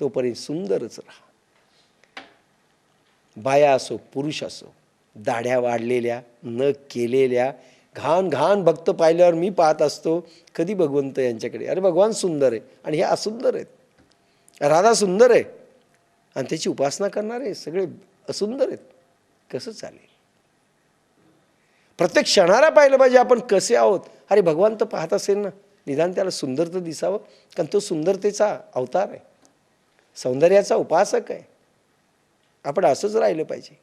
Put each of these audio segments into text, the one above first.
तोपर्यंत सुंदरच राहा. बाया असो पुरुष असो दाढ्या वाढलेल्या न केलेल्या घाण घाण भक्त पाहिल्यावर मी पाहत असतो कधी भगवंत यांच्याकडे? अरे भगवान सुंदर आहे आणि हे असुंदर आहेत. राधा सुंदर आहे. आणि त्याची उपासना करणारे सगळे असुंदर आहेत. कसं चालेल? प्रत्येक क्षणाला पाहिलं पाहिजे आपण कसे आहोत. अरे भगवान तर पाहत असेल ना. निदान त्याला सुंदर तर दिसावं. कारण तो सुंदरतेचा अवतार आहे. सौंदर्याचा उपासक आहे. आपण असंच राहिलं पाहिजे.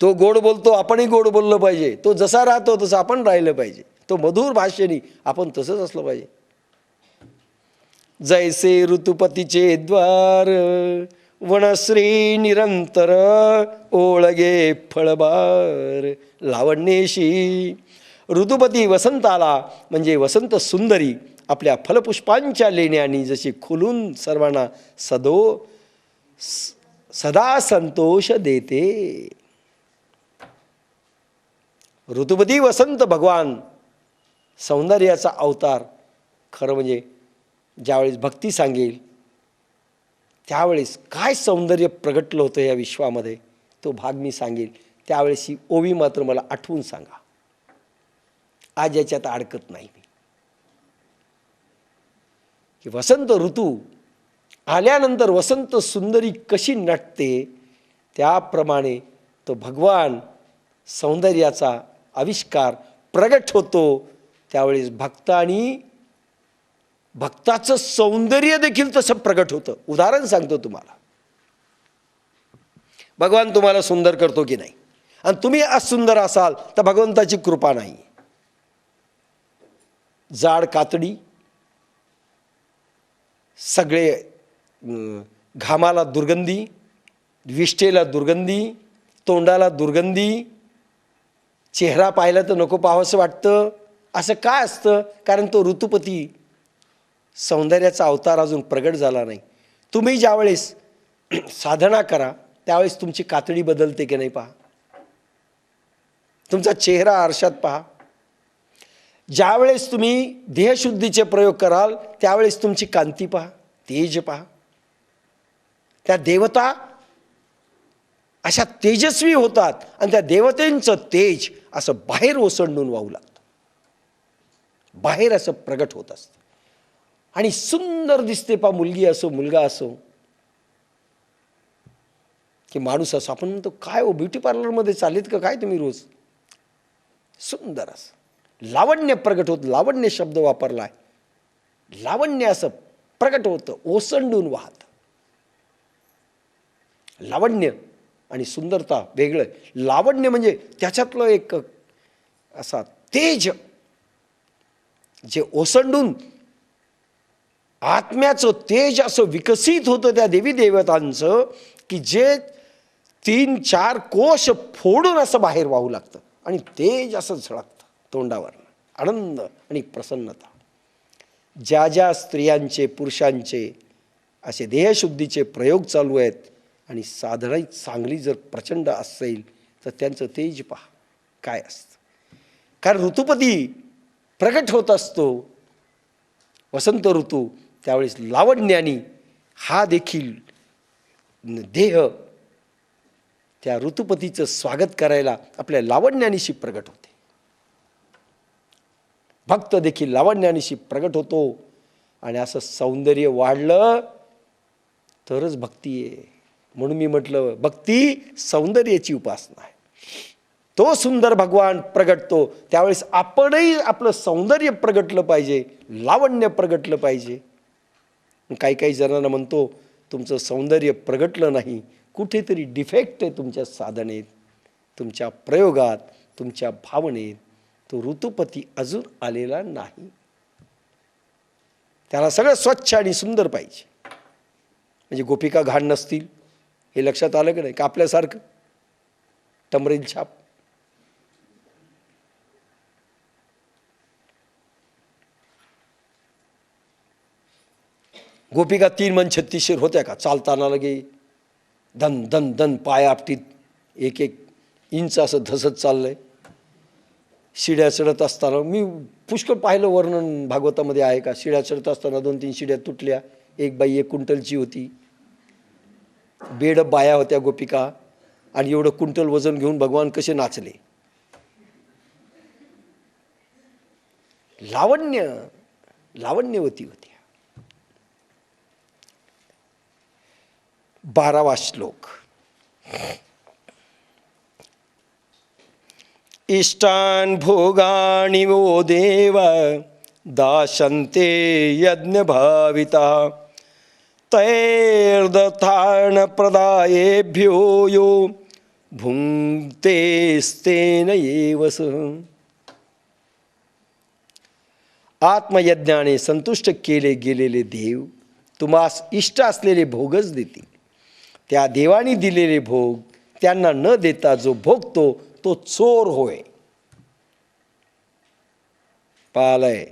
तो गोड बोलतो आपणही गोड बोललं पाहिजे. तो जसा राहतो तसं आपण राहिलं पाहिजे. तो मधुर भाष्यनी आपण तसंच असलं पाहिजे. जैसे ऋतुपतीचे द्वार वनश्री निरंतर ओळगे फळबार लावण्येशी. ऋतुपती वसंताला म्हणजे वसंत सुंदरी आपल्या फलपुष्पांच्या लेण्यानी जशी खुलून सर्वांना सदो सदा संतोष देते. ऋतुपती वसंत भगवान सौंदर्याचा अवतार खरं म्हणजे ज्यावेळेस भक्ती सांगेल त्यावेळेस काय सौंदर्य प्रगटलं होतं या विश्वामध्ये तो भाग मी सांगेल. त्यावेळेस ही ओवी मात्र मला आठवून सांगा. आज याच्यात अडकत नाही मी. की वसंत ऋतू आल्यानंतर वसंत सुंदरी कशी नटते त्याप्रमाणे तो भगवान सौंदर्याचा आविष्कार प्रगट होतो. त्यावेळेस भक्तानी भक्ताचं सौंदर्य देखील तसं प्रगट होतं. उदाहरण सांगतो तुम्हाला. भगवान तुम्हाला सुंदर करतो की नाही? आणि तुम्ही असुंदर असाल तर भगवंताची कृपा नाही. जाड कातडी सगळे घामाला दुर्गंधी विष्ठेला दुर्गंधी तोंडाला दुर्गंधी चेहरा पाहिला तर नको पाहावंसं वाटतं. असं काय असतं? कारण तो ऋतुपती सौंदर्याचा अवतार अजून प्रगट झाला नाही. तुम्ही ज्यावेळेस साधना करा त्यावेळेस तुमची कातडी बदलते की नाही पहा. तुमचा चेहरा आरशात पहा. ज्यावेळेस तुम्ही देहशुद्धीचे प्रयोग कराल त्यावेळेस तुमची कांती पहा तेज पहा. त्या देवता अशा तेजस्वी होतात आणि त्या देवतेंचं तेज असं बाहेर ओसंडून वाहू लागतं. बाहेर असं प्रगट होत असतं. आणि सुंदर दिसते पा मुलगी असो मुलगा असो. की माणूस असो आपण म्हणतो काय हो ब्युटी पार्लरमध्ये चालेत का? काय तुम्ही रोज? सुंदर असं. लावण्य प्रगट होत लावण्य शब्द वापरलाय. लावण्य असं प्रगट होतं ओसंडून वाहत. लावण्य आणि सुंदरता वेगळं. लावण्य म्हणजे त्याच्यातलं एक असा तेज जे ओसंडून आत्म्याचं तेज असं विकसित होतं त्या देवी देवतांचं की जे तीन चार कोश फोडून असं बाहेर वाहू लागतं. आणि तेज असं झळकतं. तोंडावर. आनंद आणि प्रसन्नता. ज्या ज्या स्त्रियांचे पुरुषांचे असे देहशुद्धीचे प्रयोग चालू आहेत आणि साधना चांगली जर प्रचंड असेल तर त्यांचं तेज पहा. काय असतं? कारण ऋतुपती प्रकट होत असतो. वसंत ऋतू त्यावेळेस लावण्यानी हा देखील देह त्या ऋतुपतीचं स्वागत करायला आपल्या लावण्यानिशी प्रगट होते. भक्त देखील लावण्यानिशी प्रगट होतो. आणि असं सौंदर्य वाढलं तरच भक्ती आहे म्हणून मी म्हटलं भक्ती सौंदर्याची उपासना आहे. तो सुंदर भगवान प्रगटतो. त्यावेळेस आपणही आपलं सौंदर्य प्रगटलं पाहिजे लावण्य प्रगटलं पाहिजे. काही काही जणांना म्हणतो तुमचं सौंदर्य प्रगटलं नाही. कुठेतरी डिफेक्ट आहे तुमच्या साधनेत तुमच्या प्रयोगात तुमच्या भावनेत. तो ऋतुपती अजून आलेला नाही. त्याला सगळं स्वच्छ आणि सुंदर पाहिजे. म्हणजे गोपिका घाण नसतील हे लक्षात आलं की नाही? का आपल्यासारखं? टमरेल छाप. गोपिका तीन मन छत्तीसशेर होत्या का? चालताना लगे दन दन दन पाय आपटीत एक एक इंच असं धसत चाललंय. शिड्या चढत असताना मी पुष्कळ पाहिलं वर्णन भागवतामध्ये आहे का? शिड्या चढत असताना दोन तीन शिड्या तुटल्या. एक बाई एक कुंटलची होती. बेड बाया होत्या गोपिका आणि एवढं कुंटल वजन घेऊन भगवान कसे नाचले? लावण्य लावण्यवती होत्या. बारावा श्लोक. इष्टान भोगाणी वो देव दाशन्ते यज्ञभाविता। तैर्दथानप्रदायेभ्यो यो भुङ्क्तेस्तेन एव स। आत्मयज्ञाने संतुष्ट केले गेलेले देव तुम्हास इष्ट असलेले भोगच देतील. त्या देवाने दिलेले भोग त्यांना न देता जो भोगतो तो चोर होय पालय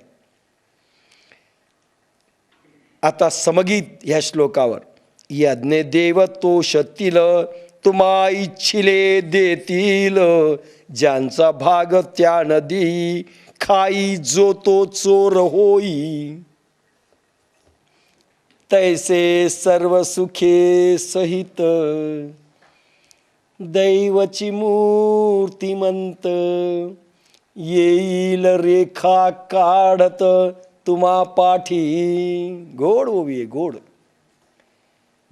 आता समगीत ह्या श्लोकावर यज्ञ देव तो शतील तुम्हा इच्छिले देतील ज्यांचा भाग त्या नदी खाई जो तो चोर होई। तैसे सर्व सुखे सहित दैवची मूर्तिमंत. येईल रेखा काढत तुम्हा पाठी. गोड ओवी आहे गोड.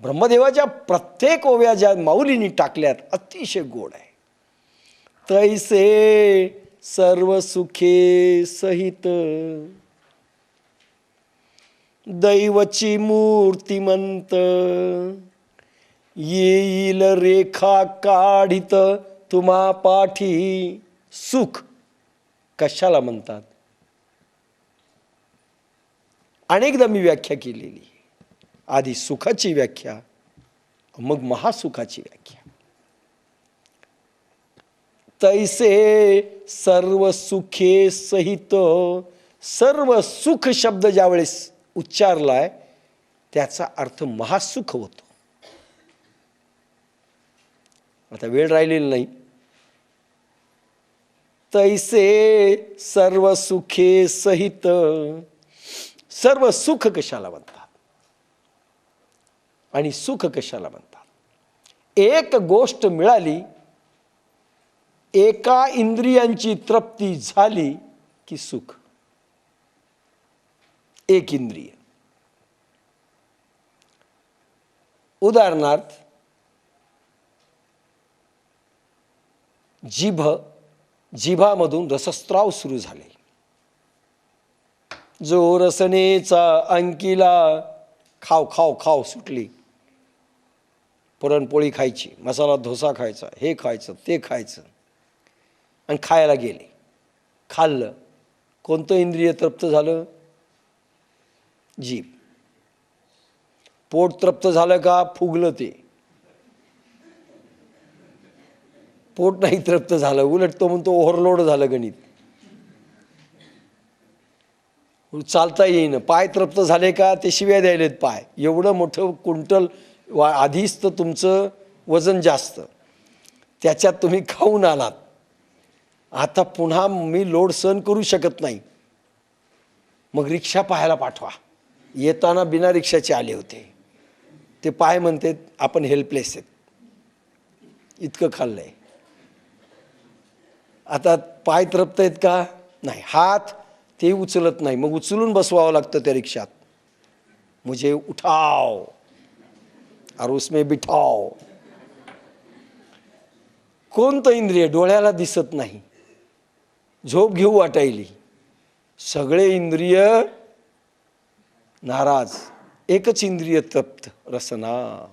ब्रह्मदेवाच्या प्रत्येक ओव्या ज्या माऊलींनी टाकल्यात अतिशय गोड आहे. तैसे सर्व सुखे सहित. दैवची मूर्तिमंत. येईल रेखा काढित तुम्हा पाठी. सुख. कशाला म्हणतात? अनेकदा मी व्याख्या केलेली. आधी सुखाची व्याख्या मग महासुखाची व्याख्या. तैसे सर्व सुखे सहित सर्व सुख शब्द ज्यावेळेस उच्चारलाय त्याचा अर्थ महासुख होतो. आता वेळ राहिलेली नाही. तैसे सर्व सुखे सहित सर्व सुख कशाला म्हणतात? आणि सुख कशाला म्हणतात? एक गोष्ट मिळाली एका इंद्रियांची तृप्ती झाली की सुख. एक इंद्रिय. उदाहरणार्थ जिभ जिभामधून रसस्त्राव सुरू झाले. जो रसनेचा अंकिला खाव खाव खाव सुटली. पुरणपोळी खायची मसाला धोसा खायचा हे खायचं ते खायचं. आणि खायला गेले. खाल्लं. कोणतं इंद्रिय तृप्त झालं? जीभ. पोट तृप्त झालं का? फुगलं ते. पोट नाही तृप्त झालं उलट तो म्हणतो ओव्हरलोड झालं गणित. चालता येईन. पाय तृप्त झाले का ते शिव्या द्यायलेत पाय. एवढं मोठं कुंटल वा आधीच तर तुमचं वजन जास्त. त्याच्यात तुम्ही खाऊन आलात. आता पुन्हा मी लोड सहन करू शकत नाही. मग रिक्षा पाहायला पाठवा. येताना बिना रिक्षाचे आले होते. ते पाय म्हणते आपण हेल्पलेस आहेत. इतकं आहे आता पाय तरपत आहेत का? नाही. हात ते उचलत नाही. मग उचलून बसवावं लागतं त्या रिक्षात. मुझे उठाव. और उसमें बिठाव. कोणतं इंद्रिय डोळ्याला दिसत नाही? झोप घेऊ वाटायली. सगळे इंद्रिय नाराज. एकच इंद्रिय तप्त. रसना.